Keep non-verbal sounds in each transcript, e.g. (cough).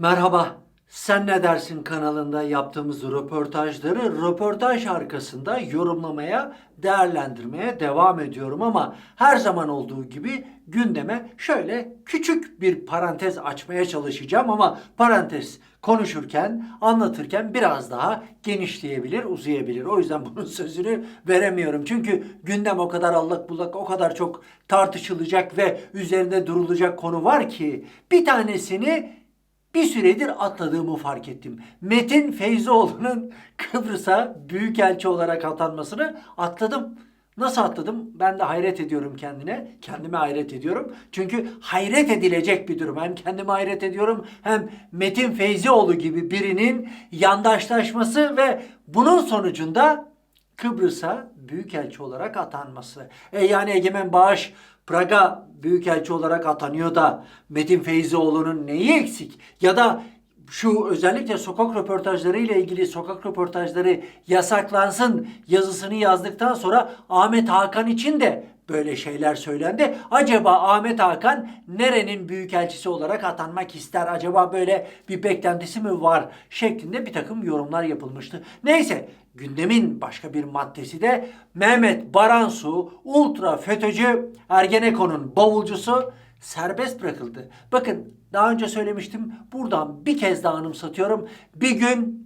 Merhaba, Sen Ne Dersin kanalında yaptığımız röportajları röportaj arkasında yorumlamaya, değerlendirmeye devam ediyorum ama her zaman olduğu gibi gündeme şöyle küçük bir parantez açmaya çalışacağım ama parantez konuşurken, anlatırken biraz daha genişleyebilir, uzayabilir. O yüzden (laughs) bunun sözünü veremiyorum. Çünkü gündem o kadar allak bullak, o kadar çok tartışılacak ve üzerinde durulacak konu var ki bir tanesini bir süredir atladığımı fark ettim. Metin Feyzoğlu'nun (laughs) Kıbrıs'a büyükelçi olarak atanmasını atladım. Nasıl atladım? Ben de hayret ediyorum kendine. Kendime hayret ediyorum. Çünkü hayret edilecek bir durum. Hem kendime hayret ediyorum hem Metin Feyzioğlu gibi birinin yandaşlaşması ve bunun sonucunda Kıbrıs'a büyükelçi olarak atanması. E yani Egemen Bağış Praga büyükelçi olarak atanıyor da Metin Feyzioğlu'nun neyi eksik? Ya da şu özellikle sokak röportajları ile ilgili sokak röportajları yasaklansın yazısını yazdıktan sonra Ahmet Hakan için de böyle şeyler söylendi. Acaba Ahmet Hakan nerenin büyükelçisi olarak atanmak ister? Acaba böyle bir beklentisi mi var? Şeklinde bir takım yorumlar yapılmıştı. Neyse gündemin başka bir maddesi de Mehmet Baransu ultra FETÖ'cü Ergenekon'un bavulcusu serbest bırakıldı. Bakın daha önce söylemiştim. Buradan bir kez daha anımsatıyorum. Bir gün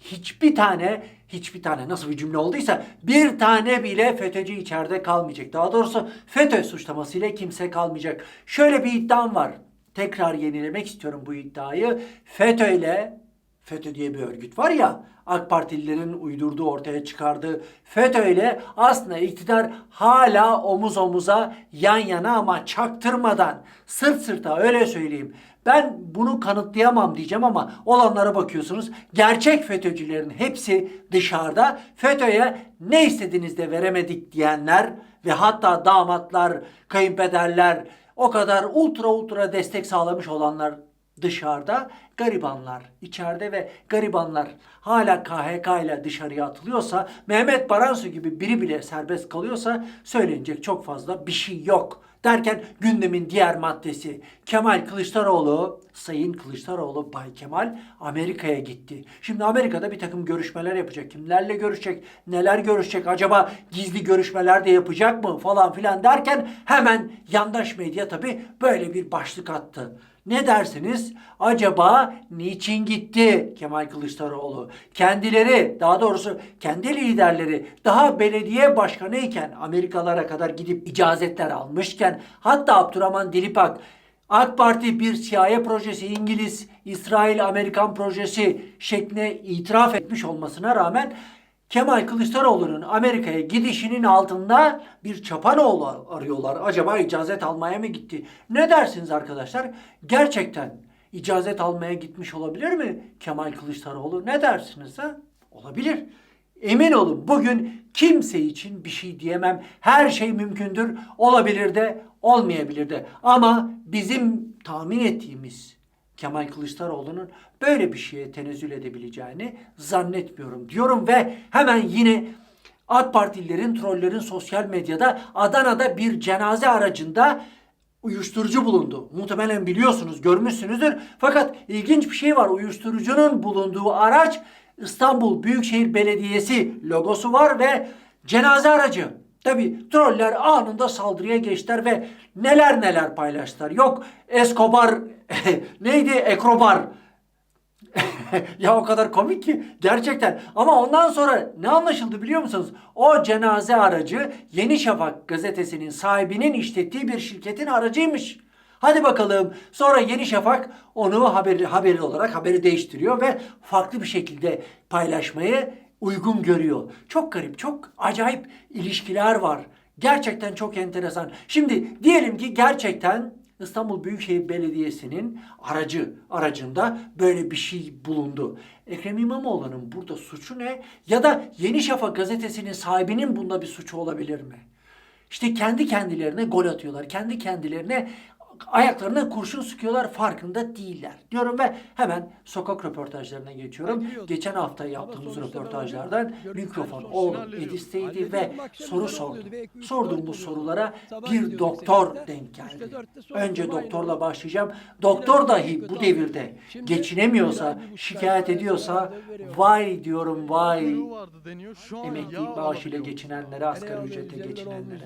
hiçbir tane hiçbir tane nasıl bir cümle olduysa bir tane bile FETÖ'cü içeride kalmayacak. Daha doğrusu FETÖ suçlamasıyla kimse kalmayacak. Şöyle bir iddiam var. Tekrar yenilemek istiyorum bu iddiayı. FETÖ ile FETÖ diye bir örgüt var ya AK Partililerin uydurduğu ortaya çıkardığı FETÖ ile aslında iktidar hala omuz omuza yan yana ama çaktırmadan sırt sırta öyle söyleyeyim. Ben bunu kanıtlayamam diyeceğim ama olanlara bakıyorsunuz. Gerçek FETÖ'cülerin hepsi dışarıda. FETÖ'ye ne istediğiniz de veremedik diyenler ve hatta damatlar, kayınpederler o kadar ultra ultra destek sağlamış olanlar dışarıda, garibanlar içeride ve garibanlar hala KHK ile dışarıya atılıyorsa, Mehmet Baransu gibi biri bile serbest kalıyorsa söylenecek çok fazla bir şey yok. Derken gündemin diğer maddesi Kemal Kılıçdaroğlu, Sayın Kılıçdaroğlu Bay Kemal Amerika'ya gitti. Şimdi Amerika'da bir takım görüşmeler yapacak. Kimlerle görüşecek, neler görüşecek, acaba gizli görüşmeler de yapacak mı falan filan derken hemen yandaş medya tabii böyle bir başlık attı. Ne dersiniz? Acaba niçin gitti Kemal Kılıçdaroğlu? Kendileri, daha doğrusu kendi liderleri daha belediye başkanı iken Amerikalara kadar gidip icazetler almışken hatta Abdurrahman Dilipak AK Parti bir CIA projesi, İngiliz, İsrail, Amerikan projesi şeklinde itiraf etmiş olmasına rağmen Kemal Kılıçdaroğlu'nun Amerika'ya gidişinin altında bir çapanoğlu arıyorlar. Acaba icazet almaya mı gitti? Ne dersiniz arkadaşlar? Gerçekten icazet almaya gitmiş olabilir mi Kemal Kılıçdaroğlu? Ne dersiniz ha? Olabilir. Emin olun bugün kimse için bir şey diyemem. Her şey mümkündür. Olabilir de olmayabilir de. Ama bizim tahmin ettiğimiz Kemal Kılıçdaroğlu'nun böyle bir şeye tenezzül edebileceğini zannetmiyorum diyorum ve hemen yine AK Partililerin, trollerin sosyal medyada Adana'da bir cenaze aracında uyuşturucu bulundu. Muhtemelen biliyorsunuz, görmüşsünüzdür. Fakat ilginç bir şey var. Uyuşturucunun bulunduğu araç İstanbul Büyükşehir Belediyesi logosu var ve cenaze aracı. Tabi troller anında saldırıya geçtiler ve neler neler paylaştılar. Yok Escobar (laughs) neydi Ekrobar (laughs) ya o kadar komik ki gerçekten. Ama ondan sonra ne anlaşıldı biliyor musunuz? O cenaze aracı Yeni Şafak gazetesinin sahibinin işlettiği bir şirketin aracıymış. Hadi bakalım. Sonra Yeni Şafak onu haberi, haberi olarak haberi değiştiriyor ve farklı bir şekilde paylaşmayı uygun görüyor. Çok garip, çok acayip ilişkiler var. Gerçekten çok enteresan. Şimdi diyelim ki gerçekten İstanbul Büyükşehir Belediyesi'nin aracı aracında böyle bir şey bulundu. Ekrem İmamoğlu'nun burada suçu ne? Ya da Yeni Şafak gazetesinin sahibinin bunda bir suçu olabilir mi? İşte kendi kendilerine gol atıyorlar. Kendi kendilerine ayaklarına kurşun sıkıyorlar farkında değiller diyorum ve hemen sokak röportajlarına geçiyorum. Geçen hafta yaptığımız röportajlardan mikrofon oğlum Edis'teydi ve soru sordum. Sorduğum bu sorulara bir doktor denk geldi. Önce doktorla başlayacağım. Doktor dahi bu devirde geçinemiyorsa, şikayet ediyorsa vay diyorum vay emekli maaşıyla geçinenlere, asgari ücretle geçinenlere.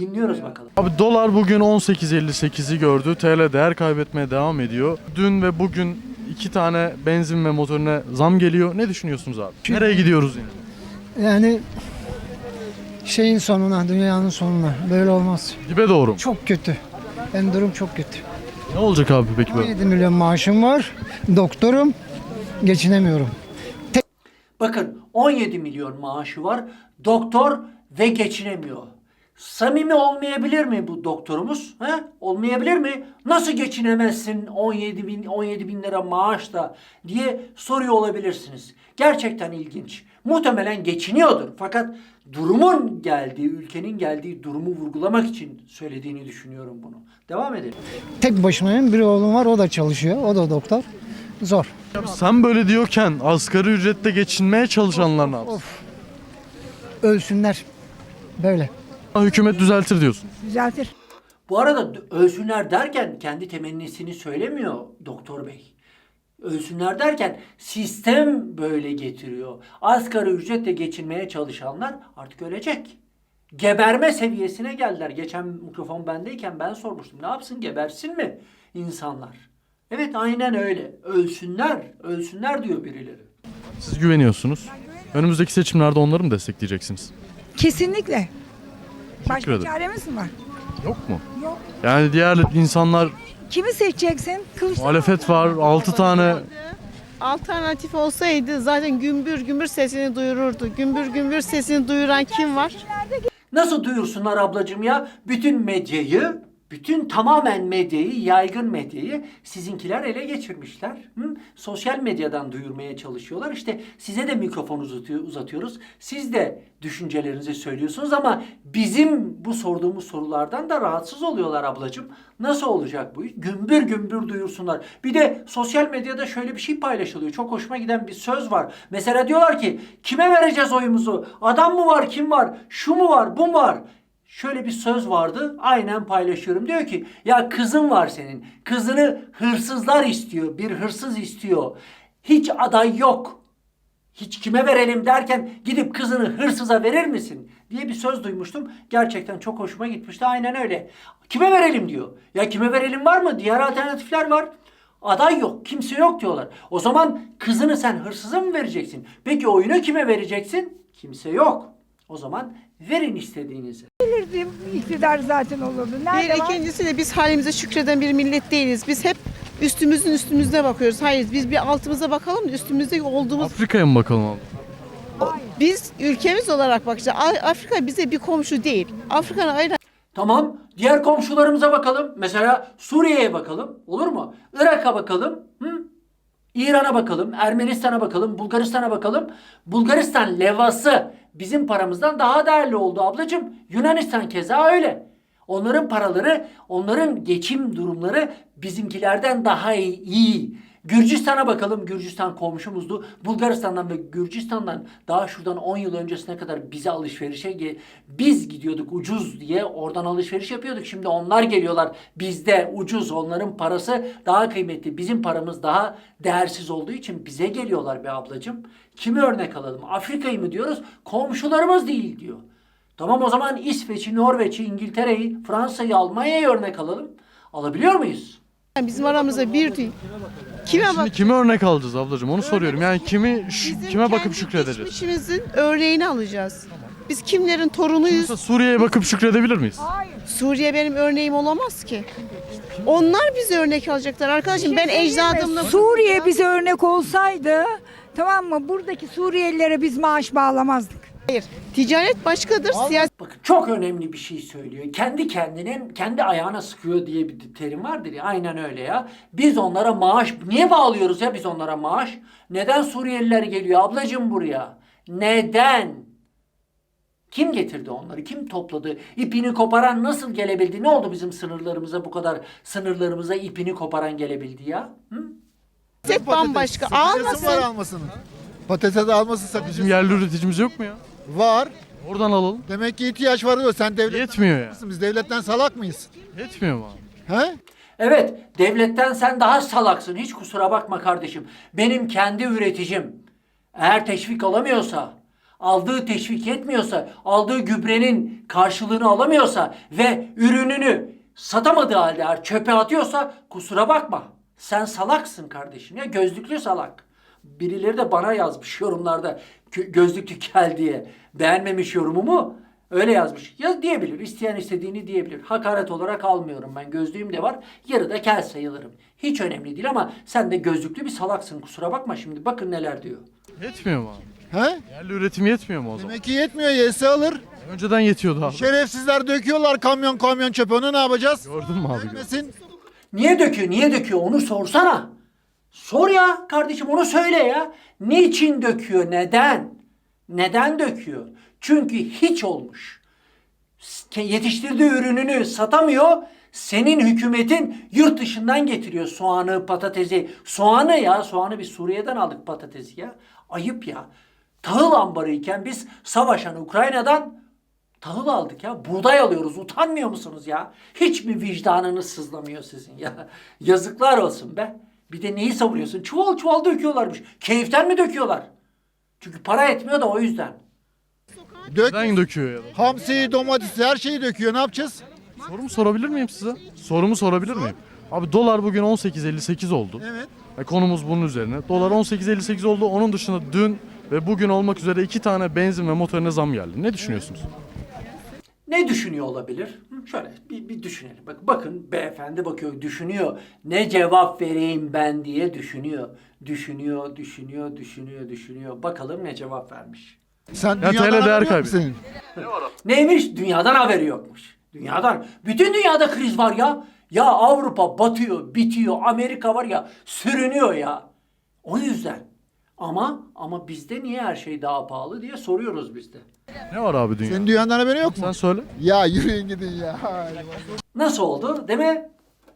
Dinliyoruz bakalım. Abi dolar bugün 18.58'i gördü. TL değer kaybetmeye devam ediyor. Dün ve bugün iki tane benzin ve motorine zam geliyor. Ne düşünüyorsunuz abi? Nereye gidiyoruz yine? Yani şeyin sonuna, dünyanın sonuna. Böyle olmaz. Dibe doğru mu? Çok kötü. Benim durum çok kötü. Ne olacak abi peki böyle? 17 milyon maaşım var. Doktorum. Geçinemiyorum. Bakın 17 milyon maaşı var. Doktor ve geçinemiyor. Samimi olmayabilir mi bu doktorumuz? He? Olmayabilir mi? Nasıl geçinemezsin 17 bin, 17 bin lira maaşla diye soruyor olabilirsiniz. Gerçekten ilginç. Muhtemelen geçiniyordur. Fakat durumun geldiği, ülkenin geldiği durumu vurgulamak için söylediğini düşünüyorum bunu. Devam edelim. Tek başımayım. Bir oğlum var. O da çalışıyor. O da doktor. Zor. Sen böyle diyorken asgari ücretle geçinmeye çalışanlar ne yapsın? Ölsünler. Böyle. Hükümet düzeltir diyorsun. Düzeltir. Bu arada ölsünler derken kendi temennisini söylemiyor doktor bey. Ölsünler derken sistem böyle getiriyor. Asgari ücretle geçinmeye çalışanlar artık ölecek. Geberme seviyesine geldiler. Geçen mikrofon bendeyken ben sormuştum. Ne yapsın gebersin mi insanlar? Evet aynen öyle. Ölsünler, ölsünler diyor birileri. Siz güveniyorsunuz. Önümüzdeki seçimlerde onları mı destekleyeceksiniz? Kesinlikle. Başka ederim. çaremiz mi var? Yok mu? Yok. Yani diğer insanlar Kimi seçeceksin? Kılıçdaroğlu. muhalefet var 6 tane Alternatif olsaydı zaten gümbür gümbür sesini duyururdu. Gümbür gümbür sesini duyuran kim var? Nasıl duyursunlar ablacığım ya? Bütün medyayı, bütün tamamen medyayı, yaygın medyayı sizinkiler ele geçirmişler. Hı? Sosyal medyadan duyurmaya çalışıyorlar. İşte size de mikrofon uzatıyor, uzatıyoruz. Siz de düşüncelerinizi söylüyorsunuz ama bizim bu sorduğumuz sorulardan da rahatsız oluyorlar ablacığım. Nasıl olacak bu iş? Gümbür gümbür duyursunlar. Bir de sosyal medyada şöyle bir şey paylaşılıyor. Çok hoşuma giden bir söz var. Mesela diyorlar ki kime vereceğiz oyumuzu? Adam mı var? Kim var? Şu mu var? Bu mu var? Şöyle bir söz vardı. Aynen paylaşıyorum. Diyor ki ya kızın var senin. Kızını hırsızlar istiyor. Bir hırsız istiyor. Hiç aday yok. Hiç kime verelim derken gidip kızını hırsıza verir misin? diye bir söz duymuştum. Gerçekten çok hoşuma gitmişti. Aynen öyle. Kime verelim diyor. Ya kime verelim var mı? Diğer alternatifler var. Aday yok, kimse yok diyorlar. O zaman kızını sen hırsıza mı vereceksin? Peki oyunu kime vereceksin? Kimse yok. O zaman verin istediğinizi. Gelirdi, iktidar zaten olurdu. Bir Nerede var? ikincisi de biz halimize şükreden bir millet değiliz. Biz hep üstümüzün üstümüzde bakıyoruz. Hayır biz bir altımıza bakalım da üstümüzde olduğumuz Afrika'ya mı bakalım abi? biz ülkemiz olarak bakacağız. Afrika bize bir komşu değil. Afrika'nın ayrı Tamam. Diğer komşularımıza bakalım. Mesela Suriye'ye bakalım. Olur mu? Irak'a bakalım. Hı? İran'a bakalım. Ermenistan'a bakalım. Bulgaristan'a bakalım. Bulgaristan levası bizim paramızdan daha değerli oldu ablacığım. Yunanistan keza öyle. Onların paraları, onların geçim durumları bizimkilerden daha iyi. Gürcistan'a bakalım. Gürcistan komşumuzdu. Bulgaristan'dan ve Gürcistan'dan daha şuradan 10 yıl öncesine kadar bize alışverişe biz gidiyorduk ucuz diye oradan alışveriş yapıyorduk. Şimdi onlar geliyorlar. Bizde ucuz onların parası daha kıymetli. Bizim paramız daha değersiz olduğu için bize geliyorlar be ablacığım. Kimi örnek alalım? Afrika'yı mı diyoruz? Komşularımız değil diyor. Tamam o zaman İsveç'i, Norveç'i, İngiltere'yi, Fransa'yı, Almanya'yı örnek alalım. Alabiliyor muyuz? bizim aramızda bir değil. Kime bak? Şimdi kimi örnek alacağız ablacığım onu soruyorum. Yani kimi Bizim kime bakıp kendi şükredeceğiz? geçmişimizin örneğini alacağız. Biz kimlerin torunuyuz? Mesela Suriye'ye bakıp şükredebilir miyiz? Suriye benim örneğim olamaz ki. Onlar bize örnek alacaklar arkadaşım. Ben ecdadımla Suriye bize örnek olsaydı tamam mı? Buradaki Suriyelilere biz maaş bağlamazdık. Hayır. Ticaret başkadır, siyaset Bakın çok önemli bir şey söylüyor. Kendi kendinin kendi ayağına sıkıyor diye bir terim vardır ya. Aynen öyle ya. Biz onlara maaş niye bağlıyoruz ya biz onlara maaş? Neden Suriyeliler geliyor ablacığım buraya? Neden? Kim getirdi onları? Kim topladı? İpini koparan nasıl gelebildi? Ne oldu bizim sınırlarımıza bu kadar sınırlarımıza ipini koparan gelebildi ya? Hı? Bambaşka. Sakıncası Almasın. var almasının. Patates alması Bizim sakıncası yerli üreticimiz yok mu ya? Var. Oradan alalım. Demek ki ihtiyaç var diyor. Sen devlet Yetmiyor ya. Biz devletten salak mıyız? Yetmiyor mu abi? He? Evet, devletten sen daha salaksın. Hiç kusura bakma kardeşim. Benim kendi üreticim eğer teşvik alamıyorsa, aldığı teşvik yetmiyorsa, aldığı gübrenin karşılığını alamıyorsa ve ürününü satamadığı halde eğer çöpe atıyorsa kusura bakma. Sen salaksın kardeşim ya gözlüklü salak. Birileri de bana yazmış yorumlarda gözlüklü kel diye. Beğenmemiş yorumumu. Öyle yazmış. Ya diyebilir. isteyen istediğini diyebilir. Hakaret olarak almıyorum ben. Gözlüğüm de var. Yarıda kel sayılırım. Hiç önemli değil ama sen de gözlüklü bir salaksın. Kusura bakma şimdi. Bakın neler diyor. Yetmiyor mu abi? He? Yerli üretim yetmiyor mu o zaman? Demek ki yetmiyor. Yese alır. Önceden yetiyordu abi. Şerefsizler döküyorlar kamyon kamyon çöpe. Onu ne yapacağız? Gördün mü abi? Mesin. Niye döküyor? Niye döküyor? Onu sorsana. Sor ya kardeşim onu söyle ya. Niçin döküyor? Neden? Neden döküyor? Çünkü hiç olmuş. Yetiştirdiği ürününü satamıyor. Senin hükümetin yurt dışından getiriyor soğanı, patatesi. Soğanı ya, soğanı biz Suriye'den aldık patatesi ya. Ayıp ya. Tahıl ambarı iken biz savaşan Ukrayna'dan tahıl aldık ya. Buğday alıyoruz. Utanmıyor musunuz ya? Hiç mi vicdanınız sızlamıyor sizin ya? (laughs) Yazıklar olsun be. Bir de neyi savunuyorsun? Çuval çuval döküyorlarmış. Keyiften mi döküyorlar? Çünkü para etmiyor da o yüzden. Dök. Neden döküyor ya? Hamsiyi, domatesi her şeyi döküyor. Ne yapacağız? Sorumu sorabilir miyim size? Sorumu sorabilir miyim? Abi dolar bugün 18.58 oldu. Evet. E, konumuz bunun üzerine. Dolar 18.58 oldu. Onun dışında dün ve bugün olmak üzere iki tane benzin ve motorine zam geldi. Ne düşünüyorsunuz? Ne düşünüyor olabilir? Şöyle bir, bir düşünelim. Bak, bakın beyefendi bakıyor, düşünüyor. Ne cevap vereyim ben diye düşünüyor. Düşünüyor, düşünüyor, düşünüyor, düşünüyor. Bakalım ne cevap vermiş. Sen Ya dünyadan TL değer haberin yok kaybediyor. senin? Neymiş? Dünyadan haberi yokmuş. Dünyadan. Bütün dünyada kriz var ya. Ya Avrupa batıyor, bitiyor. Amerika var ya sürünüyor ya. O yüzden. Ama ama bizde niye her şey daha pahalı diye soruyoruz biz de. Ne var abi dünya? Senin dünyadan haberin yok mu? Sen söyle. Ya yürüyün gidin ya. Nasıl oldu değil mi?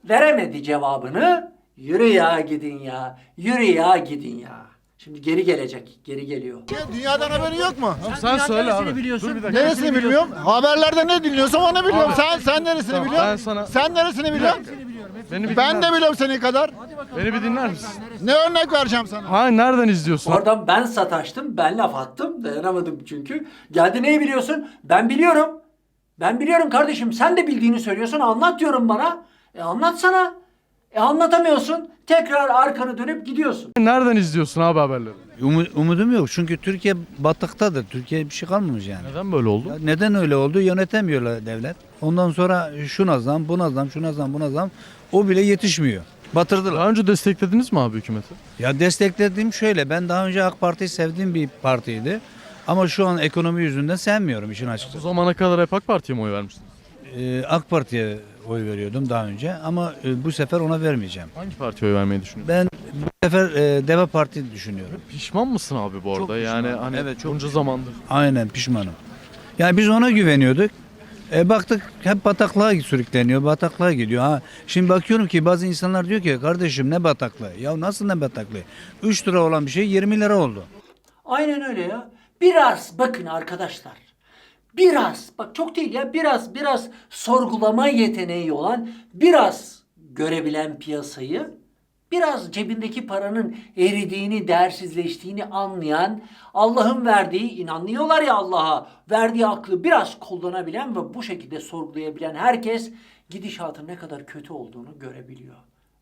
Veremedi cevabını. Yürü ya gidin ya. Yürü ya gidin ya. Şimdi geri gelecek. Geri geliyor. Ya Dünyadan haberin yok mu? Sen söyle neresini abi. biliyorsun? Dur bir dakika. Neresini bilmiyorum? Haberlerde ne dinliyorsam onu biliyorum. Abi. Sen sen neresini Tamam, biliyorsun? ben sana- Sen neresini biliyorsun? Beni bir Ben de biliyorum senin kadar. Beni bir dinler misin? Ne örnek vereceğim sana? Ha nereden izliyorsun? Oradan ben sataştım. Ben laf attım. Dayanamadım çünkü. Geldi neyi biliyorsun? Ben biliyorum. Ben biliyorum kardeşim. Sen de bildiğini söylüyorsun. Anlat diyorum bana. E anlatsana. E anlatamıyorsun. Tekrar arkanı dönüp gidiyorsun. Nereden izliyorsun abi haberleri? Umu- Umudum yok çünkü Türkiye batıktadır. Türkiye bir şey kalmamış yani. Neden böyle oldu? Ya Neden öyle oldu? Yönetemiyorlar devlet. Ondan sonra şuna zam, buna zam, şuna zam, buna zam. O bile yetişmiyor. Batırdılar. Daha önce desteklediniz mi abi hükümeti? Ya desteklediğim şöyle. Ben daha önce AK Parti'yi sevdiğim bir partiydi. Ama şu an ekonomi yüzünden sevmiyorum işin Bu açıkçası. zamana kadar hep AK Parti'ye mi oy vermiştiniz? Ee, AK Parti'ye oy veriyordum daha önce ama e, bu sefer ona vermeyeceğim. Hangi partiye oy vermeyi düşünüyorsun? Ben bu sefer e, Deva Parti düşünüyorum. Pişman mısın abi bu arada? Çok yani pişmanım. hani Evet, çok bunca zamandır. Aynen pişmanım. Yani biz ona güveniyorduk. E baktık hep bataklığa sürükleniyor, bataklığa gidiyor. Ha, şimdi bakıyorum ki bazı insanlar diyor ki kardeşim ne bataklığı? Ya nasıl ne bataklığı? 3 lira olan bir şey 20 lira oldu. Aynen öyle ya. Biraz bakın arkadaşlar. Biraz bak çok değil ya biraz biraz sorgulama yeteneği olan biraz görebilen piyasayı biraz cebindeki paranın eridiğini, değersizleştiğini anlayan, Allah'ın verdiği, inanıyorlar ya Allah'a, verdiği aklı biraz kullanabilen ve bu şekilde sorgulayabilen herkes gidişatın ne kadar kötü olduğunu görebiliyor.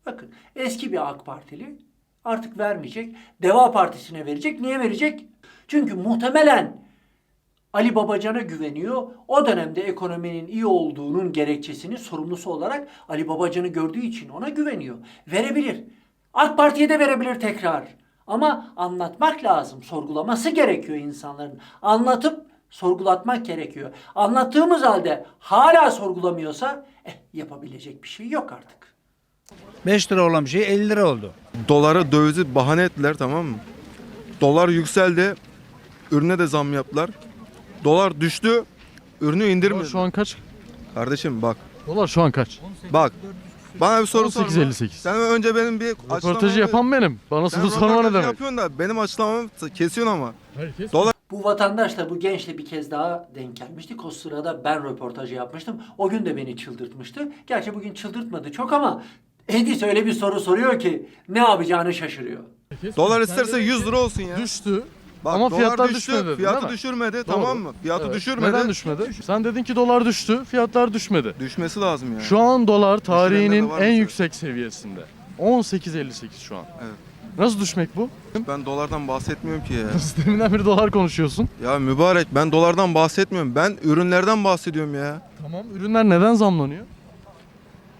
Bakın eski bir AK Partili artık vermeyecek. Deva Partisi'ne verecek. Niye verecek? Çünkü muhtemelen Ali Babacan'a güveniyor. O dönemde ekonominin iyi olduğunun gerekçesini sorumlusu olarak Ali Babacan'ı gördüğü için ona güveniyor. Verebilir. AK Parti'ye de verebilir tekrar. Ama anlatmak lazım. Sorgulaması gerekiyor insanların. Anlatıp sorgulatmak gerekiyor. Anlattığımız halde hala sorgulamıyorsa eh, yapabilecek bir şey yok artık. 5 lira olan bir şey 50 lira oldu. dolara dövizi bahane ettiler tamam mı? Dolar yükseldi. Ürüne de zam yaptılar. Dolar düştü. Ürünü indirmedi. Şu an kaç? Kardeşim bak. Dolar şu an kaç? Bak. Bana bir soru sorma. 18.58. Sen önce benim bir Röportajı açıklamamı- yapan benim. Bana soru sorma ne röportajı demek? yapıyorsun da benim açıklamamı kesiyorsun ama. Herkes. Bu vatandaşla bu gençle bir kez daha denk gelmiştik. O sırada ben röportajı yapmıştım. O gün de beni çıldırtmıştı. Gerçi bugün çıldırtmadı çok ama Edis öyle bir soru soruyor ki ne yapacağını şaşırıyor. Dolar isterse 100 lira olsun ya. Düştü. Bak, Ama dolar fiyatlar düştü, düşmedi dedin, Fiyatı değil mi? düşürmedi tamam mı? Fiyatı Evet. düşürmedi. Neden düşmedi? Sen dedin ki dolar düştü, fiyatlar düşmedi. Düşmesi lazım yani. Şu an dolar tarihinin var en mı? yüksek seviyesinde. 18.58 şu an. Evet. Nasıl düşmek bu? Ben dolardan bahsetmiyorum ki ya. (laughs) Deminden beri dolar konuşuyorsun. ya mübarek ben dolardan bahsetmiyorum. Ben ürünlerden bahsediyorum ya. Tamam. Ürünler neden zamlanıyor?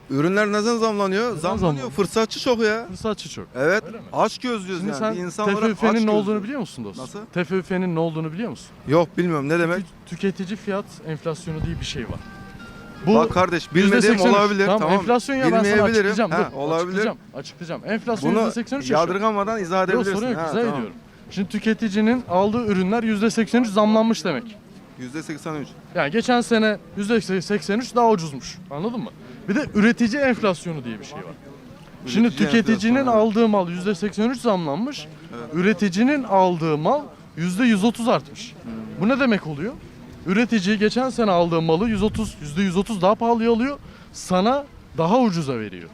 Ürünler neden zamlanıyor? Zamlanıyor. zamlanıyor? Fırsatçı çok ya. Fırsatçı çok. Evet. Aç gözlüyoruz Şimdi yani. sen bir insan olarak aç TFF'nin ne olduğunu biliyor musun dostum? Nasıl? TFF'nin ne olduğunu biliyor musun? Yok bilmiyorum ne demek. Tü- tüketici fiyat enflasyonu diye bir şey var. Bu Bak kardeş bilmediğim %83. olabilir. Tamam, Tamam. enflasyon ya ben sana Bilmeyebilirim. açıklayacağım. Ha, Dur, olabilir. Açıklayacağım. Açıklayacağım. Enflasyon Bunu %83 yaşıyor. yadırgamadan izah Yok edebilirsin. sorun yok Ha, izah tamam. ediyorum. Şimdi tüketicinin aldığı ürünler %83 zamlanmış demek. %83. Yani geçen sene %83 daha ucuzmuş. Anladın mı? Bir de üretici enflasyonu diye bir şey var. Şimdi Üretici tüketicinin enflasyonu, aldığı mal %83 zamlanmış. Üreticinin aldığı mal %130 artmış. Hmm. Bu ne demek oluyor? Üretici geçen sene aldığı malı 130 %130 daha pahalıya alıyor. Sana daha ucuza veriyor.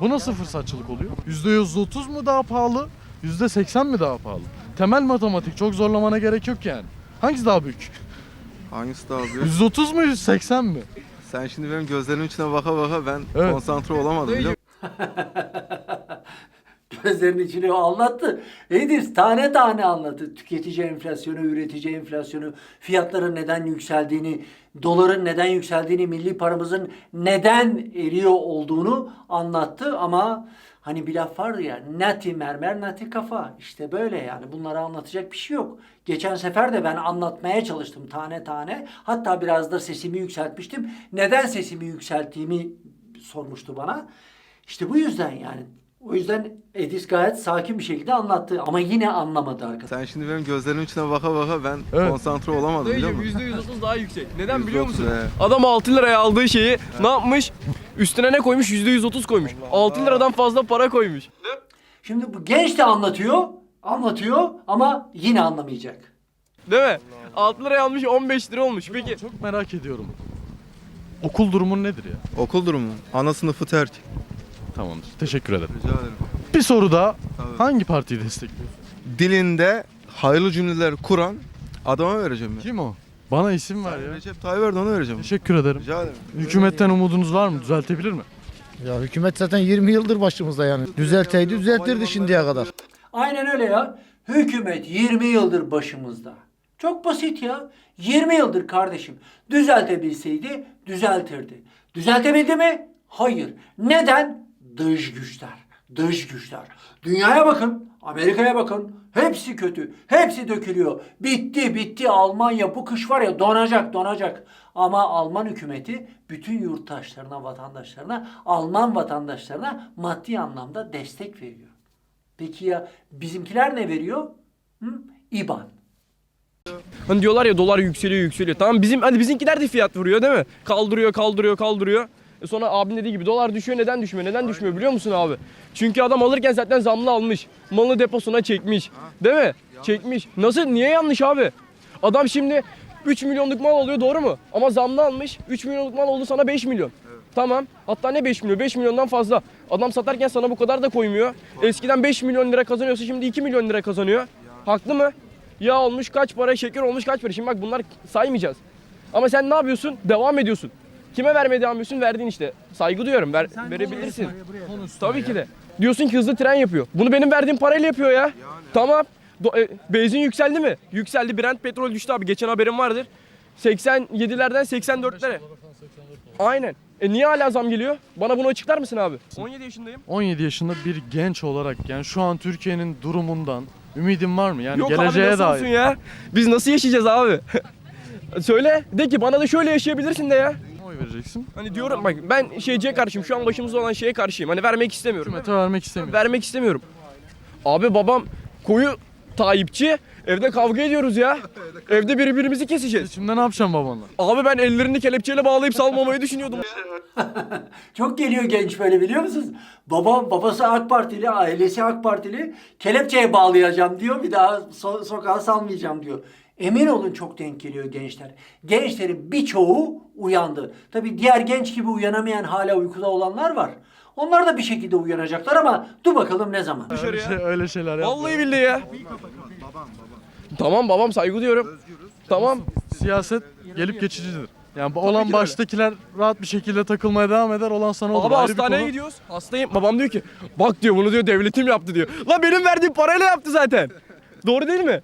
Bu nasıl fırsatçılık oluyor? %130 mu daha pahalı? %80 mi daha pahalı? Temel matematik çok zorlamana gerek yok yani. Hangisi daha büyük? Hangisi daha büyük? 130 mu 180 mi? Sen şimdi benim gözlerimin içine baka baka ben Evet. konsantre olamadım biliyor? (laughs) Gözlerinin içine anlattı. Edis tane tane anlattı. Tüketici enflasyonu, üretici enflasyonu, fiyatların neden yükseldiğini, doların neden yükseldiğini, milli paramızın neden eriyor olduğunu anlattı ama hani bir laf vardı ya nati mermer nati kafa işte böyle yani bunları anlatacak bir şey yok. Geçen sefer de ben anlatmaya çalıştım tane tane hatta biraz da sesimi yükseltmiştim. Neden sesimi yükselttiğimi sormuştu bana. İşte bu yüzden yani. O yüzden Edis gayet sakin bir şekilde anlattı ama yine anlamadı arkadaşlar. Sen şimdi benim gözlerimin içine baka baka ben Evet. konsantre olamadım biliyor musun? %130 daha yüksek. Neden biliyor musun? %30, evet. Adam 6 liraya aldığı şeyi ne yapmış? Üstüne ne koymuş? %130 koymuş. 6 liradan fazla para koymuş. Şimdi bu genç de anlatıyor, anlatıyor ama yine anlamayacak. Değil mi? 6 liraya almış 15 lira olmuş. Peki Çok merak ediyorum. Okul durumun nedir ya? Okul durumu. Ana sınıfı terk. Tamamdır. Teşekkür ederim. Rica ederim. Bir soru daha. Tabii. Hangi partiyi destekliyorsun? Dilinde hayırlı cümleler kuran adama vereceğim ben. Kim o? Bana isim ver ya. Recep Tayyip Erdoğan'a vereceğim. Teşekkür ederim. Rica ederim. Hükümetten umudunuz var mı? Düzeltebilir mi? Ya hükümet zaten 20 yıldır başımızda yani. Düzelteydi düzeltirdi şimdiye kadar. Aynen öyle ya. Hükümet 20 yıldır başımızda. Çok basit ya. 20 yıldır kardeşim. Düzeltebilseydi düzeltirdi. Düzeltebildi mi? Hayır. Neden? Dış güçler. Dış güçler. Dünyaya bakın. Amerika'ya bakın. Hepsi kötü. Hepsi dökülüyor. Bitti bitti Almanya bu kış var ya donacak donacak. Ama Alman hükümeti bütün yurttaşlarına, vatandaşlarına, Alman vatandaşlarına maddi anlamda destek veriyor. Peki ya bizimkiler ne veriyor? Hı? İBAN. hani diyorlar ya dolar yükseliyor yükseliyor. Tamam bizim hadi bizimkiler de fiyat vuruyor değil mi? Kaldırıyor kaldırıyor kaldırıyor. E sonra abin dediği gibi dolar düşüyor neden düşmüyor? Neden düşmüyor biliyor musun abi? Çünkü adam alırken zaten zamlı almış. Malı deposuna çekmiş. Değil mi? Çekmiş. Nasıl? Niye yanlış abi? Adam şimdi 3 milyonluk mal alıyor doğru mu? Ama zamlı almış. 3 milyonluk mal oldu sana 5 milyon. Tamam. Hatta ne 5 milyon? 5 milyondan fazla. Adam satarken sana bu kadar da koymuyor. Eskiden 5 milyon lira kazanıyorsa şimdi 2 milyon lira kazanıyor. Haklı mı? Yağ olmuş kaç para, şeker olmuş kaç para. Şimdi bak bunlar saymayacağız. Ama sen ne yapıyorsun? Devam ediyorsun. Kime vermeye devam ediyorsun? Verdiğin işte. Saygı duyuyorum. Ver, verebilirsin. Tabii ki de. Diyorsun ki hızlı tren yapıyor. Bunu benim verdiğim parayla yapıyor ya. Tamam. Do- e, benzin yükseldi mi? Yükseldi. Brent petrol düştü abi. Geçen haberim vardır. 87'lerden 84'lere. Aynen. E niye hala zam geliyor? Bana bunu açıklar mısın abi? 17 yaşındayım. 17 yaşında bir genç olarak yani şu an Türkiye'nin durumundan ümidin var mı? Yani Yok abi geleceğe nasıl olsun dair. ya? Biz nasıl yaşayacağız abi? (laughs) Söyle de ki bana da şöyle yaşayabilirsin de ya. Kime oy vereceksin? Hani diyorum bak ben şeyciye karşıyım. Şu an başımızda olan şeye karşıyım. Hani vermek istemiyorum. Hükümete vermek istemiyorum. Vermek istemiyorum. Abi babam koyu Tayyipçi, Evde kavga ediyoruz ya. (laughs) Evde birbirimizi keseceğiz. Şimdi ne yapacaksın babanla? Abi ben ellerini kelepçeyle bağlayıp salmamayı düşünüyordum. (laughs) (laughs) Çok geliyor genç böyle biliyor musunuz? Babam babası AK Partili, ailesi AK Partili. Kelepçeye bağlayacağım diyor. Bir daha so- sokağa salmayacağım diyor. Emin olun çok denk geliyor gençler. Gençlerin birçoğu uyandı. Tabii diğer genç gibi uyanamayan hala uykuda olanlar var. Onlar da bir şekilde uyanacaklar ama dur bakalım ne zaman. Öyle, şey, öyle şeyler yapma. Vallahi billahi ya. Tamam babam saygı duyuyorum. Tamam. Siyaset gelip geçicidir. Yani bu olan ki de baştakiler rahat bir şekilde takılmaya devam eder. Olan sana olur. Abi Ayrı bir hastaneye konu. gidiyoruz. Hastayım. Babam diyor ki bak diyor bunu diyor devletim yaptı diyor. Lan benim verdiğim parayla yaptı zaten. (laughs) Doğru değil mi?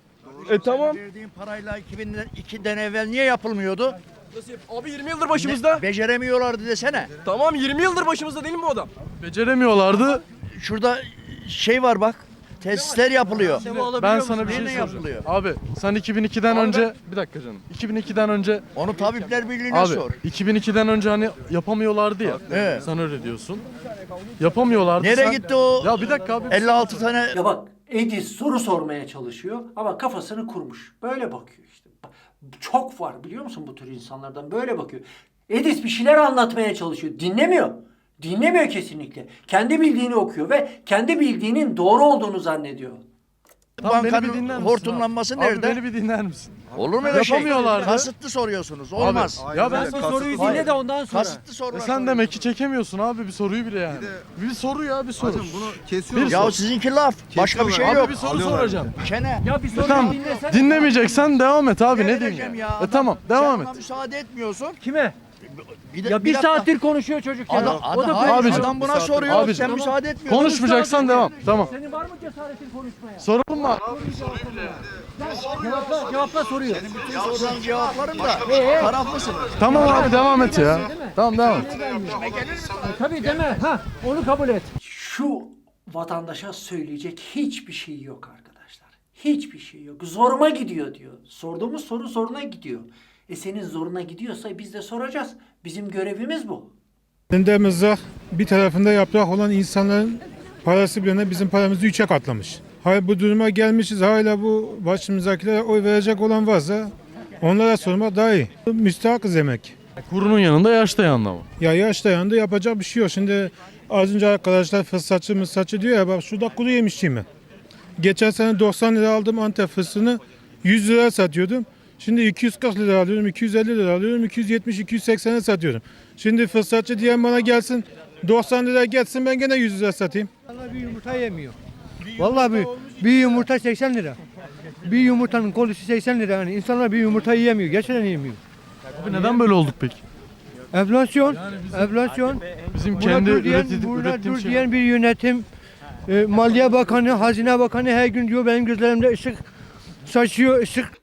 E tamam. Verdiğin parayla 2002'den evvel niye yapılmıyordu? Nasıl yap- Abi 20 yıldır başımızda. Beceremiyorlardı desene. Tamam 20 yıldır başımızda değil mi bu adam? Beceremiyorlardı. Şurada şey var bak. Tesisler yapılıyor. Ben sana bir şey Neyle soracağım. yapılıyor? Abi sen 2002'den önce bir dakika canım. 2002'den önce Onu Tabipler Birliği'ne abi sor. 2002'den önce hani yapamıyorlardı ya. Evet. Sen öyle diyorsun. Yapamıyorlardı. Nereye sen- gitti o Ya bir dakika abi. 56 tane Ya bak Edis soru sormaya çalışıyor ama kafasını kurmuş. Böyle bakıyor işte. Çok var biliyor musun bu tür insanlardan böyle bakıyor. Edis bir şeyler anlatmaya çalışıyor. Dinlemiyor. Dinlemiyor kesinlikle. Kendi bildiğini okuyor ve kendi bildiğinin doğru olduğunu zannediyor. Tamam, beni bir dinler misin hortumlanması abi? nerede? Abi beni bir dinler misin? olur mu öyle şey? Yapamıyorlardı. Kasıtlı soruyorsunuz. Olmaz. Abi, ya ben sana soruyu Hayır. Dinle de ondan sonra. Kasıtlı sorular. E sen demek ki çekemiyorsun abi bir soruyu bile yani. Bir soru ya bir soru. Kesiyor Bir Ya soru. sizinki laf. Başka bir şey Abi yok. bir soru soracağım. Çene. Ya bir soru Tamam. dinlesene. Dinlemeyeceksen devam et abi ne diyeyim ya. ya. E tamam devam et. müsaade etmiyorsun. Kime? Bir de- Ya bir dakika. saattir konuşuyor çocuk ya. Adam, o adam, da hayır, Abicim. adam buna soruyor. Abicim. Sen müsaade etmiyorsun. Konuşmayacaksan devam. Tamam. Senin var mı cesaretin konuşmaya? Soralım mı? Cevapla, cevapla soruyor. Bütün sorulan cevaplarım da taraflısın. Tamam abi devam et ya. Tamam devam et. Tabii deme. Ha, onu kabul et. Şu vatandaşa söyleyecek hiçbir şey yok arkadaşlar. Hiçbir şey yok. Zoruma gidiyor diyor. Sorduğumuz soru zoruna gidiyor. E senin zoruna gidiyorsa biz de soracağız. Bizim görevimiz bu. Elinde mızrak bir tarafında yaprak olan insanların parası bile bizim paramızı üçe katlamış. Hayır bu duruma gelmişiz hala bu başımızdakilere oy verecek olan varsa onlara sormak daha iyi. Müstahakız demek. Kurunun yanında yaş dayandı ama. Ya yaş dayandı yapacak bir şey yok. Şimdi az önce arkadaşlar fırsatçı mısatçı diyor ya bak şurada kuru yemişçiyim ben. Geçen sene 90 lira aldım Antep fıstığını 100 lira satıyordum. Şimdi 240 lira alıyorum, 250 lira alıyorum, 270, 280'e satıyorum. Şimdi fırsatçı diyen bana gelsin 90 lira gelsin ben gene 100 lira satayım. Bir yumurta yemiyor. Vallahi bir, bir yumurta 80 lira. Bir yumurtanın kolusu 80 lira yani. İnsanlar bir yumurta yiyemiyor. Gerçekten yiyemiyor. Abi neden böyle olduk peki? Enflasyon, enflasyon. Bizim Buna kendi dur diyen, üretip, dur şey. diyen bir yönetim. E, Maliye Bakanı, Hazine Bakanı her gün diyor benim gözlerimde ışık saçıyor, ışık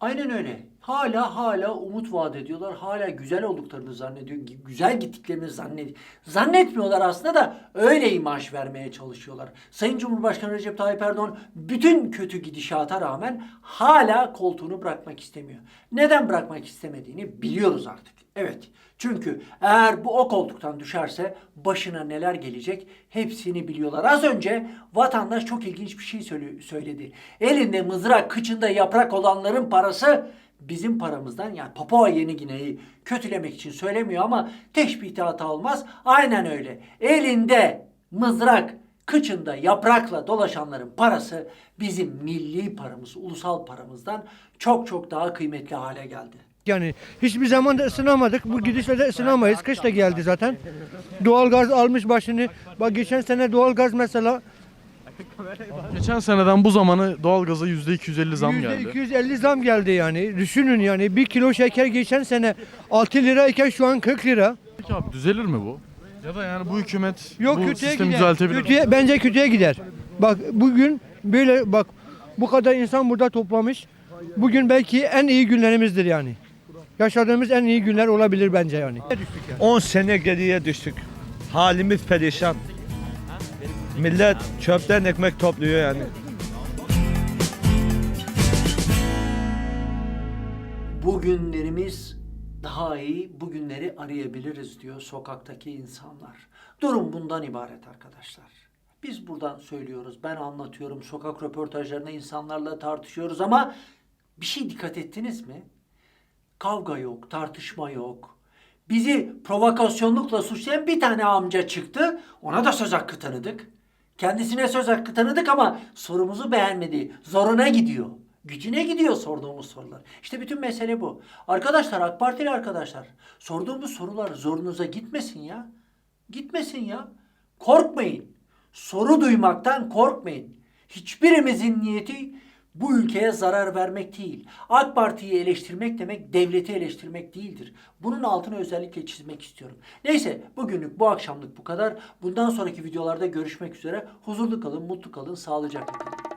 Aynen öyle. Hala hala umut vaat ediyorlar. Hala güzel olduklarını zannediyor. Güzel gittiklerini zannet zannetmiyorlar aslında da öyle imaj vermeye çalışıyorlar. Sayın Cumhurbaşkanı Recep Tayyip Erdoğan bütün kötü gidişata rağmen hala koltuğunu bırakmak istemiyor. Neden bırakmak istemediğini biliyoruz artık. Evet. Çünkü eğer bu o koltuktan düşerse başına neler gelecek hepsini biliyorlar. Az önce vatandaş çok ilginç bir şey söyle- söyledi. Elinde mızrak, kıçında yaprak olanların parası bizim paramızdan yani Papua Yeni Gine'yi kötülemek için söylemiyor ama teşbihte hata olmaz. Aynen öyle. Elinde mızrak, kıçında yaprakla dolaşanların parası bizim milli paramız, ulusal paramızdan çok çok daha kıymetli hale geldi. Yani hiçbir zaman da ısınamadık. Bu gidişle de ısınamayız. Kış da geldi zaten. Doğalgaz almış başını. Bak geçen sene doğalgaz mesela Geçen seneden bu zamanı doğalgaza %250 zam geldi. 250 zam geldi yani. Düşünün yani bir kilo şeker geçen sene 6 lirayken şu an 40 lira. Peki abi düzelir mi bu? Ya da yani bu hükümet Yok bu kötüye sistemi gider. düzeltebilir mi? Kötüye, bence kötüye gider. Bak bugün böyle bak bu kadar insan burada toplamış. Bugün belki en iyi günlerimizdir yani. Yaşadığımız en iyi günler olabilir bence yani. 10 sene geriye düştük. Halimiz perişan. Millet çöpten ekmek topluyor yani. Bugünlerimiz daha iyi, bugünleri arayabiliriz diyor sokaktaki insanlar. Durum bundan ibaret arkadaşlar. Biz buradan söylüyoruz. Ben anlatıyorum. Sokak röportajlarında insanlarla tartışıyoruz ama bir şey dikkat ettiniz mi? Kavga yok, tartışma yok. Bizi provokasyonlukla suçlayan bir tane amca çıktı. Ona da söz hakkı tanıdık. Kendisine söz hakkı tanıdık ama sorumuzu beğenmedi. Zoruna gidiyor. Gücüne gidiyor sorduğumuz sorular. İşte bütün mesele bu. Arkadaşlar AK Partili arkadaşlar sorduğumuz sorular zorunuza gitmesin ya. Gitmesin ya. Korkmayın. Soru duymaktan korkmayın. Hiçbirimizin niyeti bu ülkeye zarar vermek değil. AK Parti'yi eleştirmek demek devleti eleştirmek değildir. Bunun altını özellikle çizmek istiyorum. Neyse bugünlük bu akşamlık bu kadar. Bundan sonraki videolarda görüşmek üzere. Huzurlu kalın, mutlu kalın, sağlıcakla kalın.